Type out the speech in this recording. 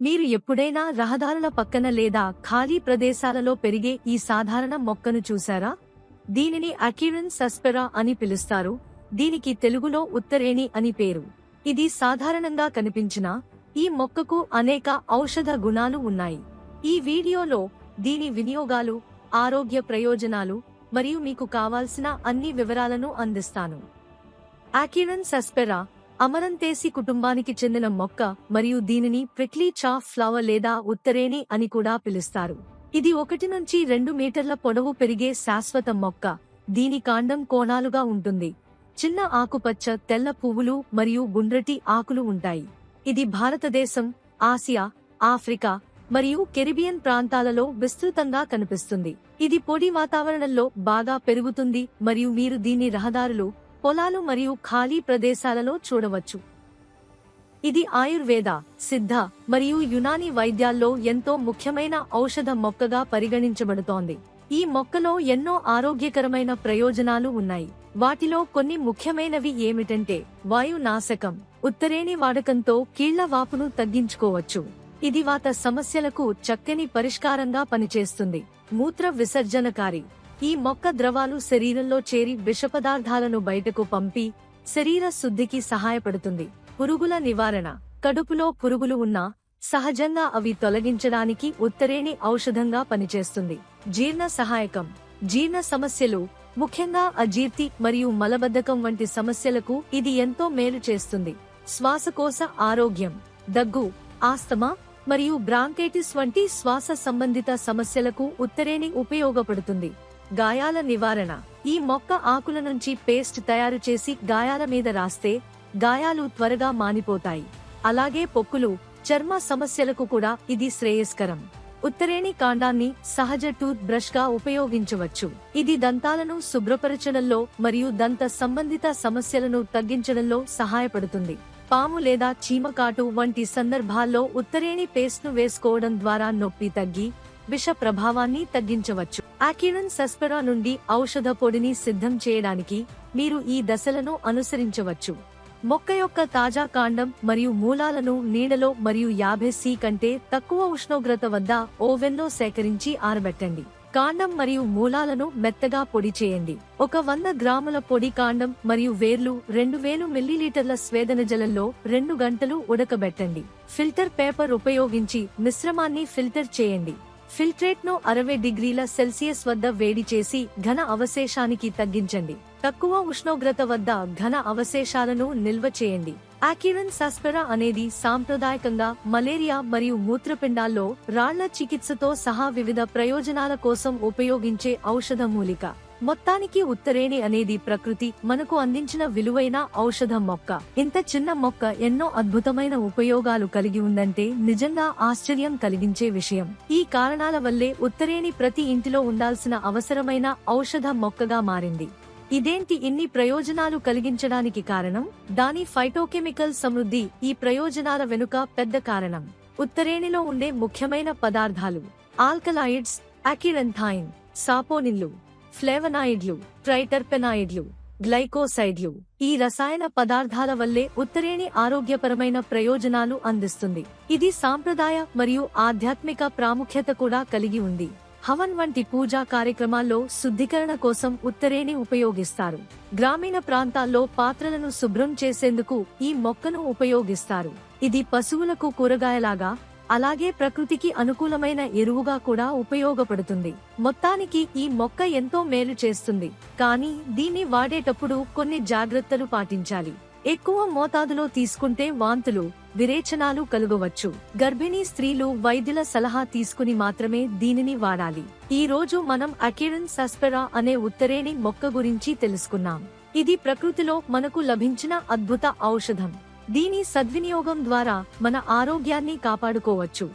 మీరు ఎప్పుడైనా రహదారుల పక్కన లేదా ఖాళీ ప్రదేశాలలో పెరిగే ఈ సాధారణ మొక్కను చూశారా? దీనిని అకిరన్ సస్పెరా అని పిలుస్తారు. దీనికి తెలుగులో ఉత్తరేణి అని పేరు. ఇది సాధారణంగా కనిపించిన ఈ మొక్కకు అనేక ఔషధ గుణాలు ఉన్నాయి. ఈ వీడియోలో దీని వినియోగాలు ఆరోగ్య ప్రయోజనాలు మరియు మీకు కావాల్సిన అన్ని వివరాలను అందిస్తాను. ఆకిరన్ సస్పెరా అమరంతేసి కుటుంబానికి చెందిన మొక్క మరియు దీనిని ప్రిక్లీ చాఫ్ ఫ్లవర్ లేదా ఉత్తరేణి అని కూడా పిలుస్తారు. ఇది ఒకటి నుంచి రెండు మీటర్ల పొడవు పెరిగే శాశ్వత మొక్క. దీని కాండం కోణాలుగా ఉంటుంది. చిన్న ఆకుపచ్చ తెల్ల పువ్వులు మరియు గుండ్రటి ఆకులు ఉంటాయి. ఇది భారతదేశం ఆసియా ఆఫ్రికా మరియు కెరిబియన్ ప్రాంతాలలో విస్తృతంగా కనిపిస్తుంది. ఇది పొడి వాతావరణంలో బాగా పెరుగుతుంది మరియు మీరు దీని రహదారులు పొలాలు మరియు ఖాళీ ప్రదేశాలలో చూడవచ్చు. ఇది ఆయుర్వేద సిద్ధ మరియు యునాని వైద్యాల్లో ఎంతో ముఖ్యమైన ఔషధ మొక్కగా పరిగణించబడుతోంది. ఈ మొక్కలో ఎన్నో ఆరోగ్యకరమైన ప్రయోజనాలు ఉన్నాయి. వాటిలో కొన్ని ముఖ్యమైనవి ఏమిటంటే వాయునాశకం ఉత్తరేణి వాడకంతో కీళ్ళ వాపును తగ్గించుకోవచ్చు. ఇది వాత సమస్యలకు చక్కని పరిష్కారంగా పనిచేస్తుంది. మూత్ర విసర్జనకారి ఈ మొక్క ద్రవాలు శరీరంలో చేరి విషపదార్థాలను బయటకు పంపి శరీర శుద్ధికి సహాయపడుతుంది. పురుగుల నివారణ. కడుపులో పురుగులు ఉన్నా సహజంగా అవి తొలగించడానికి ఉత్తరేణి ఔషధంగా పనిచేస్తుంది. జీర్ణ సహాయకం. జీర్ణ సమస్యలు ముఖ్యంగా అజీర్తి మరియు మలబద్ధకం వంటి సమస్యలకు ఇది ఎంతో మేలు చేస్తుంది. శ్వాసకోశ ఆరోగ్యం. దగ్గు ఆస్తమా మరియు బ్రాంకైటిస్ వంటి శ్వాస సంబంధిత సమస్యలకు ఉత్తరేణి ఉపయోగపడుతుంది. గాయాల నివారణ. ఈ మొక్క ఆకుల నుంచి పేస్ట్ తయారు చేసి గాయాల మీద రాస్తే గాయాలు త్వరగా మానిపోతాయి. అలాగే పొక్కులు చర్మ సమస్యలకు కూడా ఇది శ్రేయస్కరం. ఉత్తరేణి కాండాన్ని సహజ టూత్ బ్రష్గా ఉపయోగించవచ్చు. ఇది దంతాలను శుభ్రపరచడంలో మరియు దంత సంబంధిత సమస్యలను తగ్గించడంలో సహాయపడుతుంది. పాము లేదా చీమకాటు వంటి సందర్భాల్లో ఉత్తరేణి పేస్ట్ను వేసుకోవడం ద్వారా నొప్పి తగ్గి విష ప్రభావాన్ని తగ్గించవచ్చు. ఆకిరన్ సస్పెరా నుండి ఔషధ పొడిని సిద్ధం చేయడానికి మీరు ఈ దశలను అనుసరించవచ్చు. మొక్క యొక్క తాజా కాండం మరియు మూలాలను నీడలో మరియు యాభై సి కంటే తక్కువ ఉష్ణోగ్రత వద్ద ఓవెన్లో సేకరించి ఆరబెట్టండి. కాండం మరియు మూలాలను మెత్తగా పొడి చేయండి. ఒక వంద గ్రాముల పొడి కాండం మరియు వేర్లు రెండు వేలు మిల్లీలీటర్ల స్వేదన జలంలో రెండు గంటలు ఉడకబెట్టండి. ఫిల్టర్ పేపర్ ఉపయోగించి మిశ్రమాన్ని ఫిల్టర్ చేయండి. ఫిల్ట్రేట్ను అరవై డిగ్రీల సెల్సియస్ వద్ద వేడి చేసి ఘన అవశేషానికి తగ్గించండి. తక్కువ ఉష్ణోగ్రత వద్ద ఘన అవశేషాలను నిల్వ చేయండి. ఆకిరన్ సస్పెరా అనేది సాంప్రదాయకంగా మలేరియా మరియు మూత్రపిండాల్లో రాళ్ళ చికిత్సతో సహా వివిధ ప్రయోజనాల కోసం ఉపయోగించే ఔషధ మూలిక. మొత్తానికి ఉత్తరేణి అనేది ప్రకృతి మనకు అందించిన విలువైన ఔషధ మొక్క. ఇంత చిన్న మొక్క ఎన్నో అద్భుతమైన ఉపయోగాలు కలిగి ఉందంటే నిజంగా ఆశ్చర్యం కలిగించే విషయం. ఈ కారణాల వల్లే ఉత్తరేణి ప్రతి ఇంటిలో ఉండాల్సిన అవసరమైన ఔషధ మొక్కగా మారింది. ఇదేంటి ఇన్ని ప్రయోజనాలు కలిగించడానికి కారణం? దాని ఫైటోకెమికల్ సమృద్ధి ఈ ప్రయోజనాల వెనుక పెద్ద కారణం. ఉత్తరేణిలో ఉండే ముఖ్యమైన పదార్థాలు ఆల్కలాయిడ్స్ అకిరెంథైన్ సాపోనిన్లు ఫ్లేవనాయిడ్లు ట్రైటర్పెనాయిడ్లు గ్లైకోసైడ్లు ఈ రసాయన పదార్థాల వల్లే ఉత్తరేణి ఆరోగ్యపరమైన ప్రయోజనాలు అందిస్తుంది. ఇది సాంప్రదాయ మరియు ఆధ్యాత్మిక ప్రాముఖ్యత కూడా కలిగి ఉంది. హవన్ వంటి పూజా కార్యక్రమాల్లో శుద్ధీకరణ కోసం ఉత్తరేణి ఉపయోగిస్తారు. గ్రామీణ ప్రాంతాల్లో పాత్రలను శుభ్రం చేసేందుకు ఈ మొక్కను ఉపయోగిస్తారు. ఇది పశువులకు కూరగాయలాగా అలాగే ప్రకృతికి అనుకూలమైన ఎరువుగా కూడా ఉపయోగపడుతుంది. మొత్తానికి ఈ మొక్క ఎంతో మేలు చేస్తుంది. కానీ దీన్ని వాడేటప్పుడు కొన్ని జాగ్రత్తలు పాటించాలి. ఎక్కువ మోతాదులో తీసుకుంటే వాంతులు విరేచనాలు కలుగవచ్చు. గర్భిణీ స్త్రీలు వైద్యుల సలహా తీసుకుని మాత్రమే దీనిని వాడాలి. ఈ రోజు మనం అకిరన్ సస్పెరా అనే ఉత్తరేణి మొక్క గురించి తెలుసుకున్నాం. ఇది ప్రకృతిలో మనకు లభించిన అద్భుత ఔషధం. దీని సద్వినియోగం ద్వారా మన ఆరోగ్యాన్ని కాపాడుకోవచ్చు.